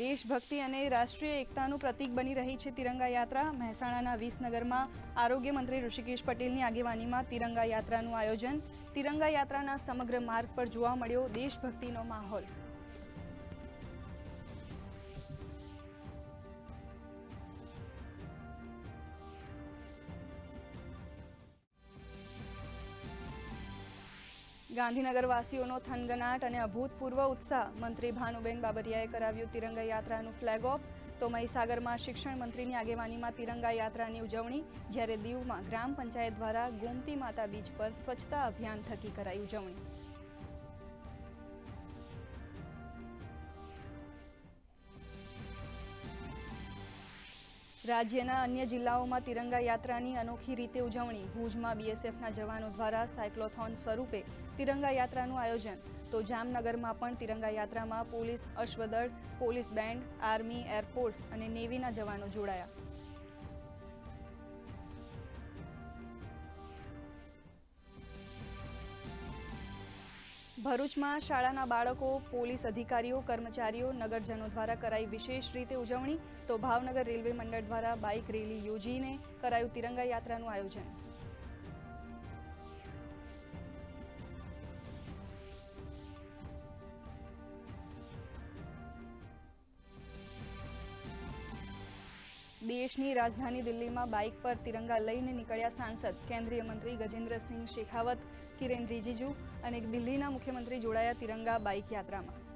દેશભક્તિ અને રાષ્ટ્રીય એકતાનું પ્રતીક બની રહી છે તિરંગા યાત્રા. મહેસાણાના વિસનગરમાં આરોગ્ય મંત્રી ઋષિકેશ પટેલની આગેવાનીમાં તિરંગા યાત્રાનું આયોજન. તિરંગા યાત્રાના સમગ્ર માર્ગ પર જોવા મળ્યો દેશભક્તિનો માહોલ. ગાંધીનગર વાસીઓનો થનગનાટ અને અભૂતપૂર્વ ઉત્સાહ મંત્રી ભાનુબેન બાબરિયાએ કરાવ્યું તિરંગા યાત્રાનું ફ્લેગ ઓફ તો મહીસાગરમાં શિક્ષણ મંત્રીની આગેવાનીમાં તિરંગા યાત્રાની ઉજવણી, જ્યારે દીવમાં ગ્રામ પંચાયત દ્વારા ગોમતી માતા બીચ પર સ્વચ્છતા અભિયાન થકી કરાઈ ઉજવણી. રાજ્યના અન્ય જિલ્લાઓમાં તિરંગા યાત્રાની અનોખી રીતે ઉજવણી. ભુજમાં બીએસએફના જવાનો દ્વારા સાયક્લોથોન સ્વરૂપે તિરંગા યાત્રાનું આયોજન. તો જામનગરમાં પણ તિરંગા યાત્રામાં police, અશ્વદળ, police band, army air force અને નેવીના જવાનો જોડાયા. ભરૂચમાં શાળાના બાળકો, પોલીસ અધિકારીઓ, કર્મચારીઓ, નગરજનો દ્વારા કરાઈ વિશેષ રીતે ઉજવણી તો ભાવનગર રેલવે મંડળ દ્વારા બાઇક રેલી યોજીને કરાયું તિરંગા યાત્રાનું આયોજન. દેશની રાજધાની દિલ્હીમાં બાઇક પર તિરંગા લઈને નીકળ્યા સાંસદ, કેન્દ્રીય મંત્રી ગજેન્દ્રસિંહ શેખાવત, કિરેન રિજિજુ અને દિલ્હીના મુખ્યમંત્રી જોડાયા તિરંગા બાઇક યાત્રામાં.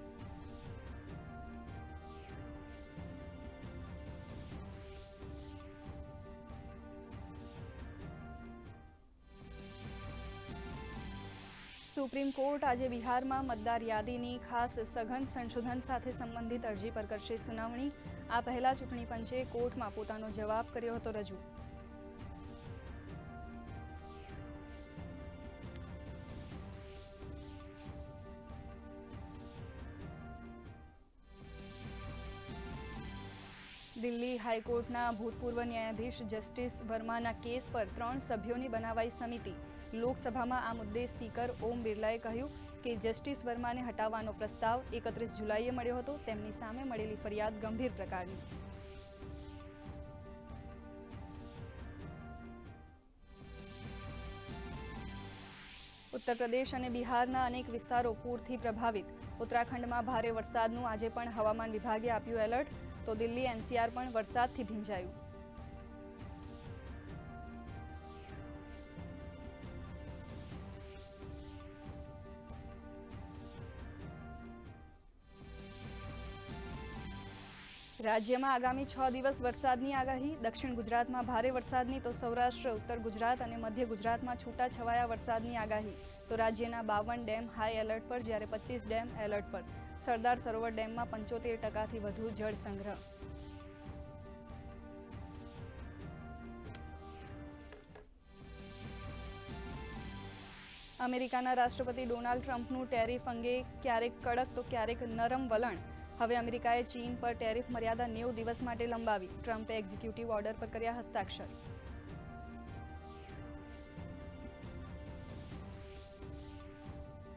સુપ્રીમ કોર્ટ આજે બિહારમાં મતદાર યાદીની ખાસ સઘન સંશોધન સાથે સંબંધિત અરજી પર કરશે સુનાવણી. આ પહેલા ચૂંટણી પંચે કોર્ટમાં પોતાનો જવાબ કર્યો હતો રજૂ. દિલ્હી હાઈકોર્ટના ભૂતપૂર્વ ન્યાયાધીશ જસ્ટિસ વર્માના કેસ પર ત્રણ સભ્યોની બનાવાઈ સમિતિ. લોકસભામાં આ મુદ્દે સ્પીકર ઓમ બિરલાએ કહ્યું કે જસ્ટિસ વર્માને હટાવવાનો પ્રસ્તાવ એકત્રીસ જુલાઈએ મળ્યો હતો. તેમની સામે મળેલી ફરિયાદ ગંભીર પ્રકારની. ઉત્તર પ્રદેશ અને બિહારના અનેક વિસ્તારો પૂરથી પ્રભાવિત. ઉત્તરાખંડમાં ભારે વરસાદનું આજે પણ હવામાન વિભાગે આપ્યું એલર્ટ. તો દિલ્હી, એનસીઆર પણ વરસાદથી ભીંજાયું. રાજ્યમાં આગામી છ દિવસ વરસાદની આગાહી. દક્ષિણ ગુજરાતમાં ભારે વરસાદની તો સૌરાષ્ટ્ર, ઉત્તર ગુજરાત અને મધ્ય ગુજરાતમાં છૂટા છવાયા વરસાદની આગાહી. તો રાજ્યના બાવન ડેમ હાઈ એલર્ટ પર, જ્યારે પચીસ ડેમ એલર્ટ પર. સરદાર સરોવર ડેમમાં પંચોતેર ટકાથી વધુ જળ સંગ્રહ. અમેરિકાના રાષ્ટ્રપતિ ડોનાલ્ડ ટ્રમ્પનું ટેરિફ અંગે ક્યારેક કડક તો ક્યારેક નરમ વલણ. હવે અમેરિકાએ ચીન પર ટેરિફ મર્યાદા નેવું દિવસ માટે લંબાવી. ટ્રમ્પે એક્ઝિક્યુટિવ ઓર્ડર પર કર્યા હસ્તાક્ષર.